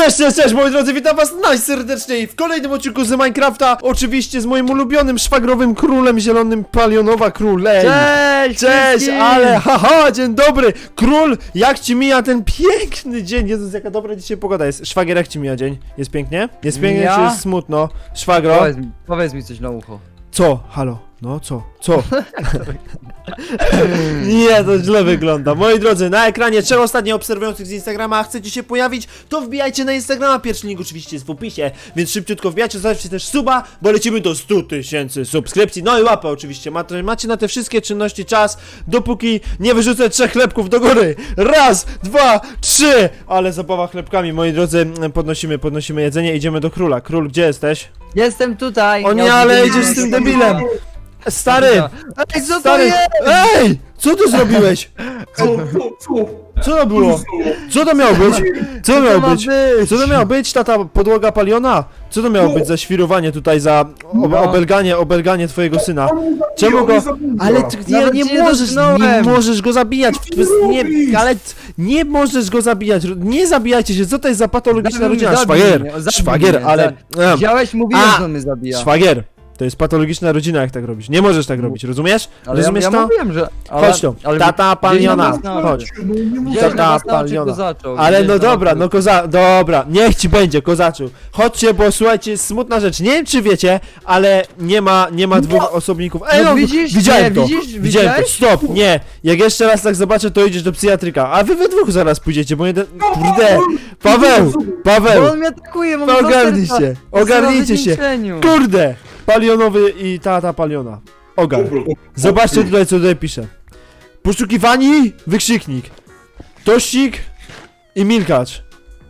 Cześć, cześć, cześć moi drodzy, witam was najserdeczniej w kolejnym odcinku z Minecrafta Oczywiście z moim ulubionym szwagrowym królem zielonym Palionowa Królej Cześć! Cześć, ale haha, dzień dobry! Król, jak ci mija ten piękny dzień? Jezus, jaka dobra dzisiaj pogoda jest. Szwagier, jak ci mija dzień? Jest pięknie? Jest pięknie, Ja? czy jest smutno? Szwagro? Powiedz mi, powiedz mi coś na ucho. Co? Halo? No, co? Co? Nie, to źle wygląda. Moi drodzy, na ekranie trzech ostatnio obserwujących z Instagrama, a chcecie się pojawić, to wbijajcie na Instagrama. Pierwszy link oczywiście jest w opisie, więc szybciutko wbijajcie, zostawcie też suba, bo lecimy do 100 tysięcy subskrypcji. No i łapę oczywiście. Macie, macie na te wszystkie czynności czas, dopóki nie wyrzucę trzech chlebków do góry. Raz, dwa, trzy! Ale zabawa chlebkami, moi drodzy, podnosimy, podnosimy jedzenie, idziemy do króla. Król, gdzie jesteś? Jestem tutaj! O nie, ale idziesz z tym debilem! Stary! Ej, co to Stary! jest? Ej! Co ty zrobiłeś? Co, to było? Co to miało być? Co to miało być? Co to miało być, tata podłoga paliona? Co to miało być za świrowanie tutaj, za ob No. obelganie, obelganie twojego syna? Czemu go... Ale ty, nie, Nawet nie możesz, nie dotknąłem. możesz go zabijać, nie, ale t- nie możesz go zabijać, nie zabijajcie się, co to jest za patologiczna Zabij mnie, rodzina? zabij Szwagier, mnie, zabij szwagier, mnie, ale... Mówiłem, A! że on mnie zabija. Szwagier, to jest patologiczna rodzina, jak tak robisz. Nie możesz tak robić, rozumiesz? Ale ja, Rozumiesz ja to? mówiłem, że... Ale, Chodź tu, ale tata paliona, chodź. No. Tata paliona. Ale no dobra, no koza... Dobra, niech ci będzie, kozaczu. Chodźcie, bo słuchajcie, jest smutna rzecz. Nie wiem, czy wiecie, ale nie ma, nie ma dwóch osobników. Ej, No no, widzisz? widziałem Nie, to. widzisz? Widziałem to. Stop, nie. Jak jeszcze raz tak zobaczę, to idziesz do psychiatryka. A wy we dwóch zaraz pójdziecie, bo jeden... Kurde. Paweł, Bo Paweł, on mnie atakuje, mam ogarnij dwa serca. się, Jestem na ogarnijcie się. Kurde. Palionowy i tata paliona. Ogar. Zobaczcie tutaj, co tutaj pisze. Poszukiwani? Wykrzyknik. Tościk i Milkacz.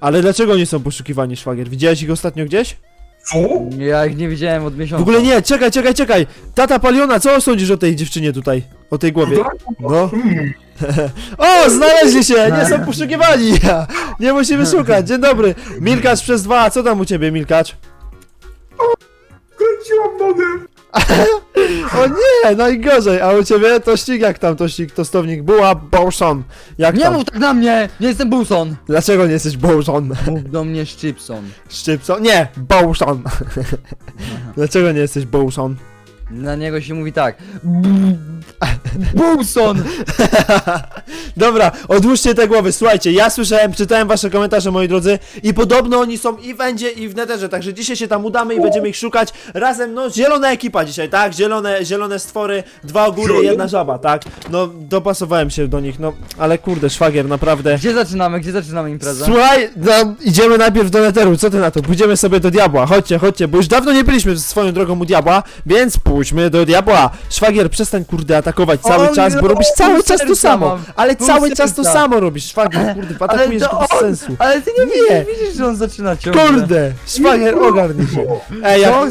Ale dlaczego nie są poszukiwani, szwagier? Widziałeś ich ostatnio gdzieś? Co? Ja ich nie widziałem od miesiąca. W ogóle nie, czekaj, czekaj, czekaj! Tata Paliona, co sądzisz o tej dziewczynie tutaj? O tej głowie? No. Hmm. O, znaleźli się! Nie są poszukiwani! Nie musimy szukać, dzień dobry! Milkacz przez dwa, co tam u ciebie, Milkacz? O nie, najgorzej, a u ciebie tościk, jak tam tościk, tostownik? Była Bowson. Jak Nie tam? mów tak na mnie! Nie jestem Bulson! Dlaczego nie jesteś Bowson? Mów do mnie Szczypson. Szczypson? Nie, Bowson. Dlaczego nie jesteś Bowson? Na niego się mówi tak. Bulson! Dobra, odłóżcie te głowy, słuchajcie, ja słyszałem, czytałem wasze komentarze, moi drodzy, i podobno oni są i w Endzie, i w Netherze, także dzisiaj się tam udamy i będziemy ich szukać razem, no, zielona ekipa dzisiaj, tak? Zielone, zielone stwory, dwa ogóry, jedna żaba, tak? No, dopasowałem się do nich, no, ale kurde, szwagier, naprawdę. Gdzie zaczynamy? Gdzie zaczynamy imprezę? Słuchaj, no, idziemy najpierw do Netheru, co ty na to? Pójdziemy sobie do diabła, chodźcie, chodźcie, bo już dawno nie byliśmy swoją drogą u diabła, więc pójdźmy do diabła. Szwagier, przestań kurde atakować cały O czas, bo nie, robisz pół cały czas to serca samo, mam, ale pół cały czas to serca. samo robisz, szwagier, kurde, atakujesz to go bez on- sensu. Ale ty nie, Nie. widzisz, widzisz, że on zaczyna ciągle. Kurde, szwagier, ogarnij się. Ej, jak... Co?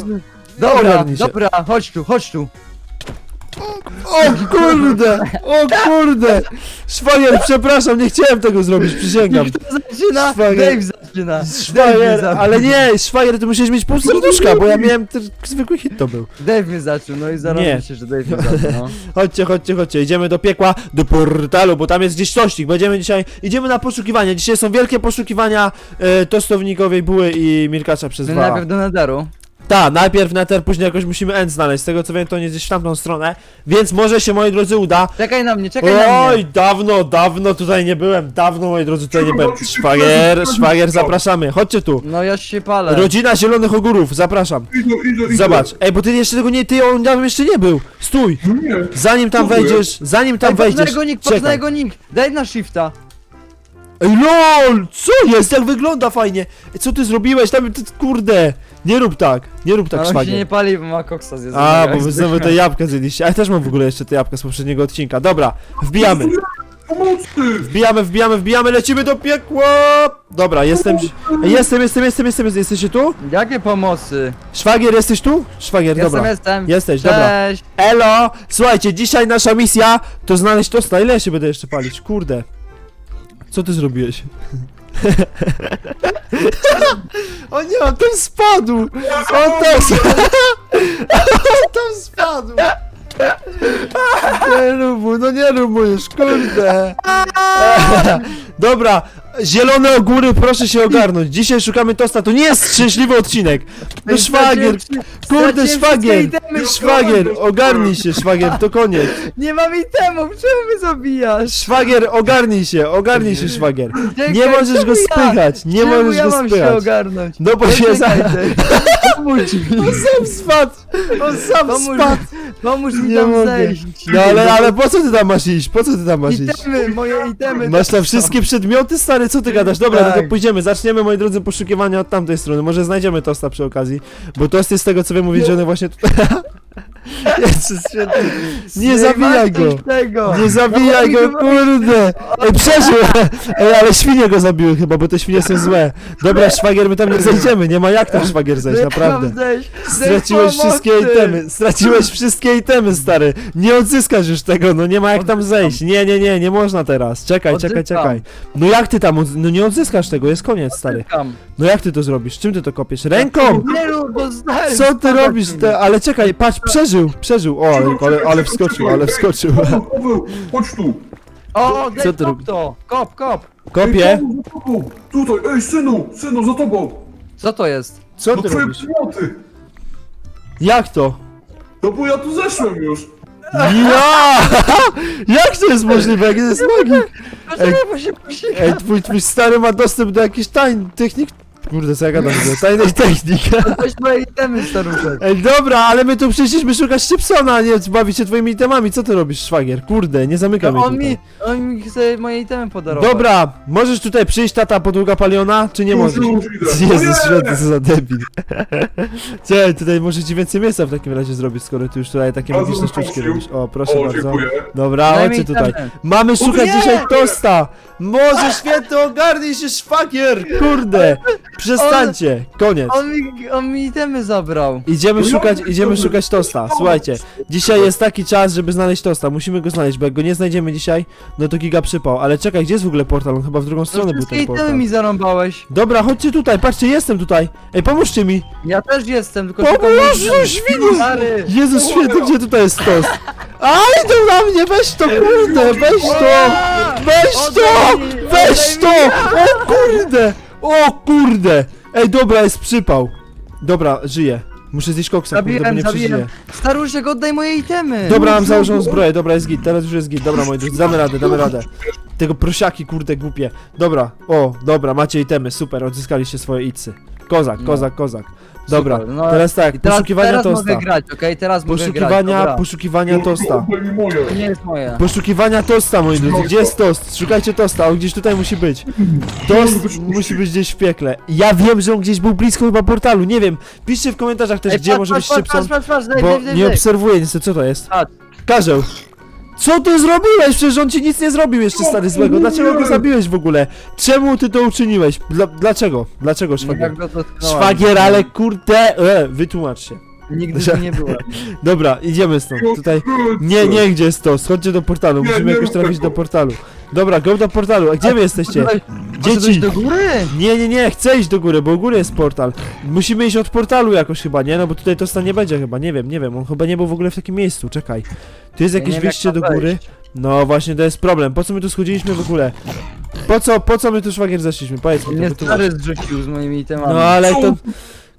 Dobra, Ogarnij się. dobra, chodź tu, chodź tu. O kurde, o kurde. Szwagier, przepraszam, nie chciałem tego zrobić, przysięgam. Kto zaczyna? Szwagier. Dave Dave Szwagier, ale nie, szwagier, ty musisz mieć pół serduszka, bo ja miałem, ten zwykły hit to był. Dave mnie zaczął, no i Nie. zarobię się, że Dave mnie zaczął, no. Chodźcie, chodźcie, chodźcie, idziemy do piekła, do portalu, bo tam jest gdzieś tościk, będziemy dzisiaj, idziemy na poszukiwania, dzisiaj są wielkie poszukiwania e, tostownikowej buły i Milkacza przez My dwa. najpierw do Netheru. Tak, najpierw Nether, później jakoś musimy end znaleźć, z tego co wiem to nie gdzieś w tamtą stronę, więc może się moi drodzy uda. Czekaj na mnie, czekaj na Oj, mnie. dawno, dawno tutaj nie byłem, dawno moi drodzy tutaj nie byłem. Szwagier, szwagier, zapraszamy, chodźcie tu. No ja się palę. Rodzina Zielonych Ogórów, zapraszam. Idę, idę, idę. Zobacz, ej, bo ty jeszcze tego nie, ty on tam jeszcze nie był. Stój, Nie. zanim tam Dziękuję. wejdziesz, zanim tam Ej, patrz na wejdziesz. jego nick, patrz na czekaj. jego nick. Daj na shifta. Ej, LOL! Co jest? Jak wygląda fajnie? Ej, Co ty zrobiłeś? Tam, ty, kurde! Nie rób tak, nie rób tak, Ale on się nie szwagier. pali, bo ma koksa zjedzą. A, bo wy znowu te jabłka zjedliście. A ja też mam w ogóle jeszcze te jabłka z poprzedniego odcinka. Dobra, wbijamy. Pomocy! Wbijamy, wbijamy, wbijamy, lecimy do piekła! Dobra, jestem, jestem, jestem, jestem, jestem, jesteście tu? Jakie pomocy? Szwagier, jesteś tu? Szwagier, Jestem, dobra. jestem. Jesteś, dobra. Cześć. Elo! Słuchajcie, dzisiaj nasza misja to znaleźć tosta. Ile ja się będę jeszcze palić? Kurde. Co ty zrobiłeś? o nie, on tam spadł! On tam spadł! on tam spadł! Nie rób no nie rób mu już, kurde! Dobra, Zielone ogóry, proszę się ogarnąć. Dzisiaj szukamy tosta, to nie jest szczęśliwy odcinek. No szwagier, kurde szwagier, szwagier, ogarnij się szwagier, to koniec. Nie mam itemów, czemu mnie zabijasz? Szwagier, ogarnij się, ogarnij się szwagier. Nie możesz go spychać, nie możesz ja go mam się spychać. ogarnąć? No bo się za... Pomóż mi. On sam spadł, on sam Pomóż, spadł. pomóż mi Nie tam mogę. zejść. No ale, ale po co ty tam masz iść? Po co ty tam masz iść? Itemy, moje itemy. Masz tam wszystkie przedmioty, stary, co ty gadasz? Dobra, no to Tak. pójdziemy, zaczniemy, moi drodzy, poszukiwania od tamtej strony. Może znajdziemy tosta przy okazji, bo tost jest z tego, co wy mówicie, że one właśnie tutaj... Jezus święty. Nie zabijaj go! Tego. Nie zabijaj go, kurde! Ej, przeżył! Ej, ale świnie go zabiły chyba, bo te świnie są złe. Dobra, szwagier, my tam nie zejdziemy, nie ma jak tam szwagier zejść, naprawdę. Straciłeś wszystkie itemy, straciłeś wszystkie itemy, stary. Nie odzyskasz już tego, no nie ma jak tam zejść. Nie, nie, nie, nie można teraz. Czekaj, czekaj, czekaj. No jak ty tam, no nie odzyskasz tego, jest koniec, stary. No jak ty to zrobisz? Czym ty to kopiesz? Ręką! Nie rób, bo zdałem. Co ty robisz? Te, ale czekaj, patrz, przeżył, przeżył. O, ale, ale, ale wskoczył, ale wskoczył. Paweł, chodź tu. O, Co ty kop robisz? to. Kop, kop. Kopię? Ej, Paweł, za tobą. Tutaj, ej, synu, synu, za tobą. Co to jest? Co No ty twoje robisz? przedmioty. Jak to? No bo ja tu zeszłem już. Ja! Jak to jest możliwe? Jak to jest magik? Ej, twój, twój stary ma dostęp do jakichś tajnych technik? Kurde, co ja gadam? Tajnych technik. Weź moje itemy, staruszek. Ej, dobra, ale my tu przyszliśmy szukać Szybsona, a nie bawić się twoimi itemami. Co ty robisz, szwagier? Kurde, nie zamykam mnie On tutaj. mi, on mi chce moje itemy podarować. Dobra, możesz tutaj przyjść, tata podługa paliona, czy nie Już, możesz? idę. Jezus Nie! święty, co za debil. Cześć, tutaj może ci więcej miejsca w takim razie zrobić, skoro ty już tutaj takie Bardzo magiczne bym sztuczki prosił. robisz. O, proszę O, bardzo. dziękuję. Dobra, Daj mi chodźcie tutaj. Mamy szukać nie! dzisiaj tosta! Może święty ogarnij się szwagier! Kurde! Przestańcie! Koniec. On mi, on mi itemy zabrał. Idziemy No szukać, idziemy szukać tosta. Słuchajcie, dzisiaj jest taki czas, żeby znaleźć tosta. Musimy go znaleźć, bo jak go nie znajdziemy dzisiaj, no to giga przypał. Ale czekaj, gdzie jest w ogóle portal? On chyba w drugą To stronę był wszystkie ten itemy portal. mi zarąbałeś. Dobra, chodźcie tutaj, patrzcie, jestem tutaj. Ej, pomóżcie mi! Ja też jestem, tylko szukam Pomóż, moich itemy. świnie! Stary. Jezus święty, gdzie tutaj jest tost? A, idą na mnie, weź to, kurde, weź to! Weź to! Weź to! O kurde! O kurde! Ej, dobra, jest przypał. Dobra, żyję. Muszę zjeść koksa, kurde, bo Zabiłem, nie przeżyję. Staruszek, oddaj moje itemy. Dobra, mam założoną zbroję, dobra, jest git, teraz już jest git, dobra moi drodzy, damy radę, damy radę. Tego prosiaki, kurde, głupie. Dobra, o, dobra, macie itemy, super, odzyskaliście swoje icy. Kozak, No. kozak, kozak. Dobra, Super, no teraz tak, I teraz, poszukiwania teraz tosta. mogę grać, okej? Teraz mogę grać. Poszukiwania, dobra. poszukiwania tosta. To nie jest moje. Poszukiwania tosta, moi drodzy. Gdzie jest tost? Szukajcie tosta, on gdzieś tutaj musi być. Tost musi być gdzieś w piekle. Ja wiem, że on gdzieś był blisko chyba portalu, nie wiem. Piszcie w komentarzach też, Ej, gdzie patrz, może być patrz, Szybson, patrz, patrz, patrz, daj, bo daj, daj, nie daj. obserwuję niestety, co to jest. Patrz. Karzeł! Co ty zrobiłeś? Przecież on ci nic nie zrobił jeszcze, stary złego. Dlaczego go zabiłeś w ogóle? Czemu ty to uczyniłeś? Dla, dlaczego? Dlaczego, szwagier? Jak go dotknąłem. Szwagier, ale kurde... E, wytłumacz się. Nigdy tu nie byłem. Dobra, idziemy stąd. Tutaj... Nie, nie, gdzie jest to? Schodźcie do portalu, musimy jakoś trafić do portalu. Dobra, go do portalu. A gdzie wy jesteście? Dzieci. Dzieci! do góry? Nie, nie, nie, chcę iść do góry, bo u góry jest portal. Musimy iść od portalu jakoś chyba, nie? No bo tutaj tosta nie będzie chyba, nie wiem, nie wiem. On chyba nie był w ogóle w takim miejscu, czekaj. Tu jest Ja jakieś nie wiem, jak wyjście do góry. wejść. No właśnie, to jest problem. Po co my tu schodziliśmy w ogóle? Po co, po co my tu szwagier zeszliśmy? Powiedz mi to, Mnie bo tu... stary zrzucił z moimi itemami. No ale to...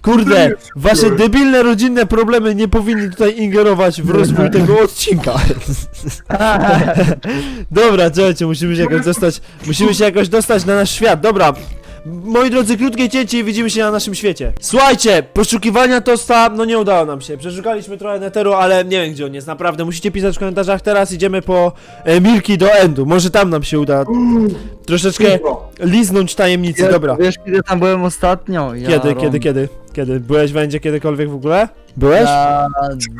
Kurde, wasze debilne rodzinne problemy nie powinny tutaj ingerować w rozwój tego odcinka. Dobra, czekajcie, musimy się jakoś dostać, musimy się jakoś dostać na nasz świat, dobra. Moi drodzy, krótkie cięcie i widzimy się na naszym świecie. Słuchajcie, poszukiwania tosta, no nie udało nam się. Przeszukaliśmy trochę neteru, ale nie wiem gdzie on jest, naprawdę. Musicie pisać w komentarzach, teraz idziemy po e, Milki do Endu. Może tam nam się uda troszeczkę liznąć tajemnicy, Ja- dobra. Wiesz kiedy tam byłem ostatnio? Ja Kiedy, rąb- kiedy, kiedy? Kiedy? Byłeś w Endzie kiedykolwiek w ogóle? Byłeś? Ja...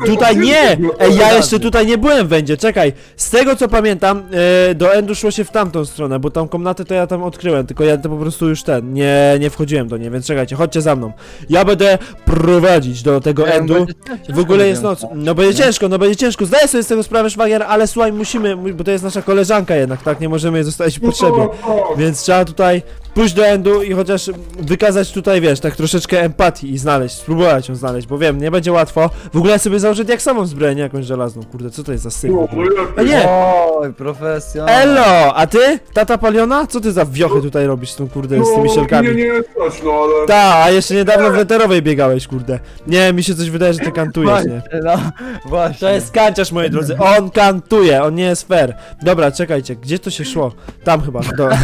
Tutaj nie! Ej, ja jeszcze tutaj nie byłem w Endzie, czekaj. Z tego co pamiętam, e, do Endu szło się w tamtą stronę, bo tą komnatę to ja tam odkryłem, tylko ja to po prostu już ten, nie, nie wchodziłem do niej, więc czekajcie, chodźcie za mną. Ja będę prowadzić do tego Ja Endu. będzie ciężko W ogóle jest będzie. noc. No będzie ciężko, no będzie ciężko. Zdaję sobie z tego sprawę, szwagier, ale słuchaj, musimy, bo to jest nasza koleżanka jednak, tak? Nie możemy jej zostawić w potrzebie. Więc trzeba tutaj pójść do endu i chociaż wykazać tutaj, wiesz, tak troszeczkę empatii i znaleźć, spróbować ją znaleźć, bo wiem, nie będzie łatwo. W ogóle ja sobie założę jak samą zbroję, nie jakąś żelazną. Kurde, co to jest za? No, no A nie! Oj, profesjonal. Elo! A ty? Tata Paliona? Co ty za wiochy tutaj robisz z tą, kurde, z tymi No, szelkami? nie, nie stać, no ale... Ta, a jeszcze niedawno w weterowej biegałeś, kurde. Nie, mi się coś wydaje, że ty kantujesz, nie? No, właśnie. To jest kanciarz, moi drodzy. On kantuje, on nie jest fair. Dobra, czekajcie, gdzie to się szło? Tam chyba. Do...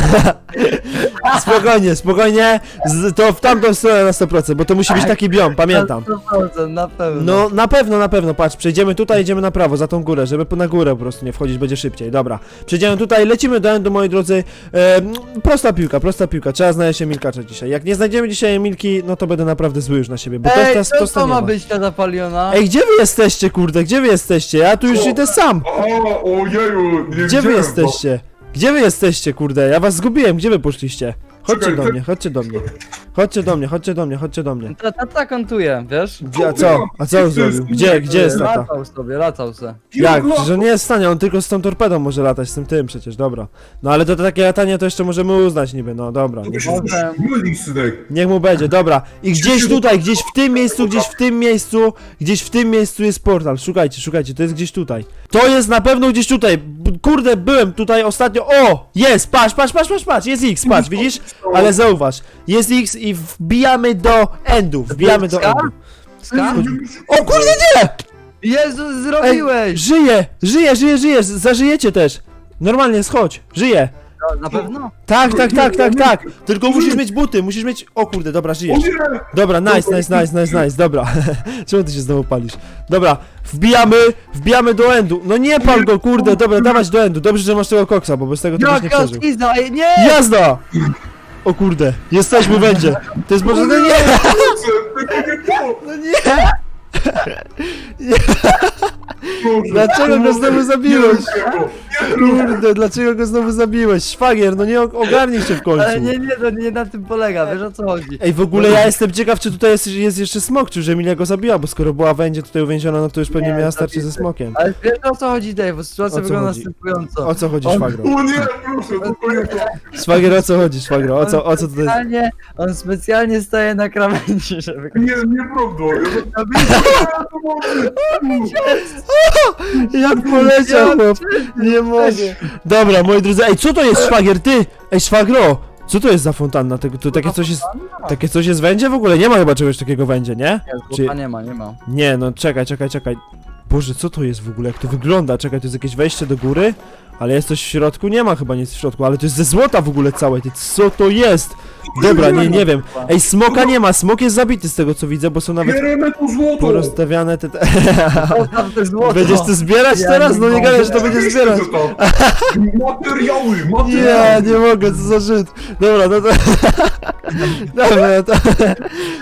spokojnie, spokojnie. Z, to w tamtą stronę na 100%, bo to musi być taki biom, pamiętam. Na 100%, na pewno. No, na pewno, na pewno, patrz, przejdziemy tutaj, idziemy na prawo, za tą górę, żeby po- na górę po prostu nie wchodzić, będzie szybciej, dobra. Przejdziemy tutaj, lecimy do endu, moi drodzy. E, prosta piłka, prosta piłka, trzeba znaleźć Emilkacza dzisiaj. Jak nie znajdziemy dzisiaj Emilki, no to będę naprawdę zły już na siebie, bo to Ej, jest co to, to ma być ta zapaliona? Ej, gdzie wy jesteście, kurde, gdzie wy jesteście? Ja tu już idę sam. A, ojeju, nie Gdzie wy widziałem jesteście? Gdzie wy jesteście, kurde? Ja was zgubiłem, gdzie wy poszliście? Chodźcie do mnie, chodźcie do mnie. Chodźcie do mnie, chodźcie do mnie, chodźcie do mnie. Ta, ta, ta kantuje, wiesz? Gdzie, a co? A co on zrobił? Gdzie, gdzie jest tata? Latał sobie, latał se. Jak? no. Że nie jest w stanie, on tylko z tą torpedą może latać, z tym tym przecież, dobra. No ale to, to takie latanie to jeszcze możemy uznać niby, no dobra. Niech, niech mu będzie, dobra. I gdzieś tutaj, gdzieś w tym miejscu, gdzieś w tym miejscu, gdzieś w tym miejscu jest portal. Szukajcie, szukajcie, to jest gdzieś tutaj. To jest na pewno gdzieś tutaj. B- Kurde, byłem tutaj ostatnio. O! Jest, patrz, patrz, patrz, patrz, patrz, jest X, patrz, widzisz? Ale zauważ, jest X i wbijamy do endu, wbijamy do endu. Ska? O kurde, nie! Jezu, zrobiłeś! Żyje, żyje, żyje, żyje, z- zażyjecie też. Normalnie, schodź, żyje. No, Na pewno? Tak, tak, tak, tak, tak. Tylko musisz mieć buty, musisz mieć. O kurde, dobra, żyjesz. Dobra, nice, nice, nice, nice, nice, dobra. Czemu ty się znowu palisz? Dobra, wbijamy, wbijamy do endu. No nie pal go, kurde, dobra, dawać do endu. Dobrze, że masz tego koksa, bo bez tego to byś nie Jaka przeżył. skiza, ej, nie! Jazda! O kurde, jesteśmy w endzie. To jest może, no nie, no nie. Dlaczego go znowu zabiłeś? Kurde, dlaczego go znowu zabiłeś? Szwagier, no nie ogarnij się w końcu. Ale nie, nie, to nie na tym polega, wiesz o co chodzi. Ej, w ogóle ja jestem ciekaw, czy tutaj jest, jest jeszcze smok, czy już Emilia go zabiła, bo skoro była wędzie tutaj uwięziona, no to już pewnie Nie, miała starcie ze zabity. smokiem. Ale wiesz o co chodzi, Dave, bo sytuacja O co wygląda chodzi? następująco. O co chodzi, On- szwagro? O nie, proszę. Szwagier, o co chodzi, szwagro? O co, o co tutaj... Specjalnie, on specjalnie staje na krawędzi, żeby go Nie, nieprawda. Ja. Jak poleciał, chłop! Nie mogę. Dobra, moi drodzy, ej, co to jest, szwagier, ty? Ej, szwagro! Co to jest za fontanna? Tego, to takie coś jest... Takie coś jest w wędzie? W ogóle nie ma chyba czegoś takiego w wędzie, nie? Nie, Czy- nie ma, nie ma. Nie, no czekaj, czekaj, czekaj. Boże, co to jest w ogóle? Jak to wygląda? Czekaj, to jest jakieś wejście do góry? Ale jest coś w środku? Nie ma chyba nic w środku, ale to jest ze złota w ogóle całe. Ty, co to jest? Dobra, nie, nie wiem. Ej, smoka nie ma, smok jest zabity z tego co widzę, bo są nawet Bieremy tu złoto. porozstawiane te... te... Będziesz to zbierać Ja teraz? nie No nie mogę. gadaj, że to będziesz zbierać. Materiały, Nie, materiały. nie mogę, co za Żyd. Dobra, no to... Dobra, no to...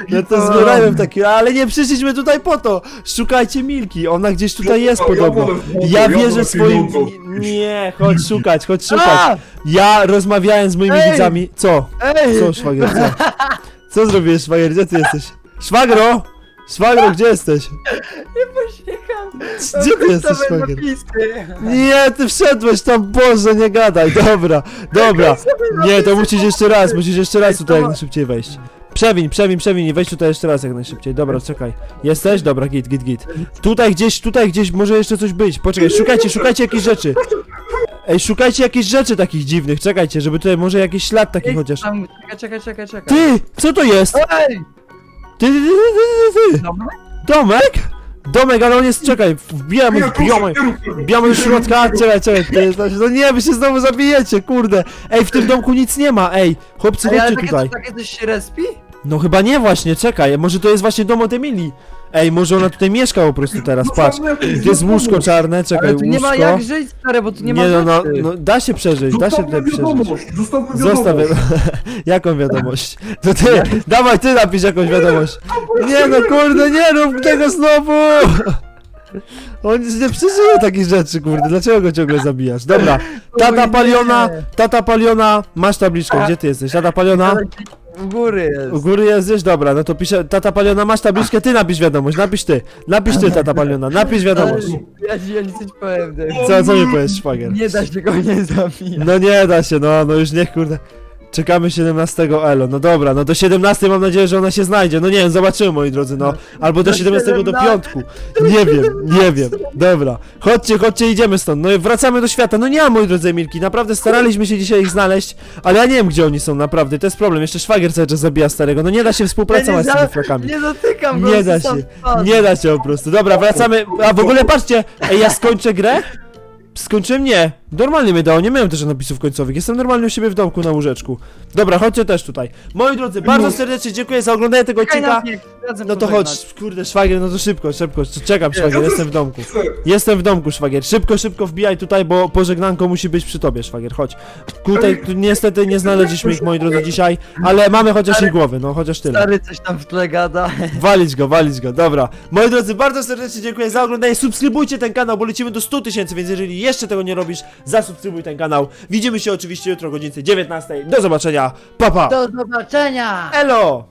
No to zbierajmy w takim... Ale nie przyszliśmy tutaj po to! Szukajcie Milki, ona gdzieś tutaj jest Ja podobno. złoto, Ja ja wierzę wolę swoim... pieniądze. Nie, chodź szukać, chodź szukać. Ja rozmawiałem z moimi Ej! widzami... Co? Ej! Co, szwagier, co? Co zrobiłeś, szwagier? Gdzie ty jesteś? Szwagro! Szwagro, gdzie jesteś? Nie posiekam! Gdzie ty jesteś, szwagier? Nie, ty wszedłeś tam, Boże, nie gadaj, dobra, dobra. Nie, to musisz jeszcze raz, musisz jeszcze raz tutaj jak najszybciej wejść. Przewiń, przewiń, przewiń i wejdź tutaj jeszcze raz jak najszybciej. Dobra, czekaj. Jesteś? Dobra, git, git, git. Tutaj gdzieś, tutaj gdzieś może jeszcze coś być. Poczekaj, szukajcie, szukajcie jakichś rzeczy. Ej, szukajcie jakichś rzeczy takich dziwnych, czekajcie, żeby tutaj może jakiś ślad taki chociaż. tam, Czekaj, czekaj, czekaj, czekaj. Ty, co to jest? Ej! Ty, ty, ty, ty, ty, ty. Dobra? Domek? Domek, ale on jest, czekaj, wbijamy, wbijamy. Wbijamy do środka, czekaj, czekaj, to jest, no nie, wy się znowu zabijecie, kurde. Ej, w tym domku nic nie ma, ej, chłopcy, Ej, ale chodźcie takie, tutaj. takie coś się respi? No chyba nie właśnie, czekaj, może to jest właśnie dom od Emilii. Ej, może ona tutaj mieszka po prostu teraz, patrz. Tu jest łóżko czarne, czekaj, Ale tu nie ma łóżko. jak żyć, stary, bo tu nie ma Nie no, no, rzeczy. no, da się przeżyć, da się Zostawmy tutaj przeżyć. wiadomość, zostawmy Zostaw, wiadomość. jaką wiadomość? To ty, dawaj ty napisz jakąś wiadomość. Nie no kurde, nie rób tego znowu! On nie przeżyje takich rzeczy, kurde, dlaczego go ciągle zabijasz? Dobra, tata Paliona, tata Paliona, masz tabliczkę, gdzie ty jesteś? Tata Paliona? Ale W góry U jest. góry jesteś? Dobra, no to piszę, tata Paliona, masz tabliczkę, ty napisz wiadomość, napisz ty, napisz ty, tata Paliona, napisz wiadomość. Ja ci, ja ci coś powiem, Dave. Co, co mi powiesz, szwagier? Nie da się go nie zabijać. No nie da się, no, no już niech, kurde. Czekamy 17 elo. No dobra, no do 17 mam nadzieję, że ona się znajdzie. No nie wiem, zobaczymy moi drodzy, no. Albo do Do 17 do 17. piątku. Nie wiem, nie wiem. Dobra. Chodźcie, chodźcie, idziemy stąd. No i wracamy do świata. No nie ma moi drodzy Emilki, naprawdę staraliśmy się dzisiaj ich znaleźć, ale ja nie wiem gdzie oni są naprawdę. To jest problem. Jeszcze szwagier cały czas zabija starego. No nie da się współpracować z tymi frakami. Nie dotykam go, Nie da się, nie da się po prostu. Dobra, wracamy. A w ogóle patrzcie, ej, ja skończę grę? Skończyłem? Nie. Normalnie mnie dało, nie miałem też napisów końcowych. Jestem normalnie u siebie w domku na łóżeczku. Dobra, chodźcie też tutaj. Moi drodzy, bardzo serdecznie dziękuję za oglądanie tego odcinka. Razem No to pożegnać. chodź, kurde, szwagier, no to szybko, szybko. Czekam, szwagier, Ja jestem w domku. Jestem w domku, szwagier. Szybko, szybko wbijaj tutaj, bo pożegnanko musi być przy tobie, szwagier. Chodź. Tutaj tu niestety nie znaleźliśmy ich, moi drodzy, dzisiaj, ale mamy chociaż ich głowy, no chociaż tyle. Stary coś tam w tle gada. Walić go, walić go, dobra. Moi drodzy, bardzo serdecznie dziękuję za oglądanie. Subskrybujcie ten kanał, bo lecimy do 100 tysięcy, więc jeżeli jeszcze tego nie robisz, zasubskrybuj ten kanał. Widzimy się oczywiście jutro o godzinie 19. Do zobaczenia, pa pa! Do zobaczenia! Elo!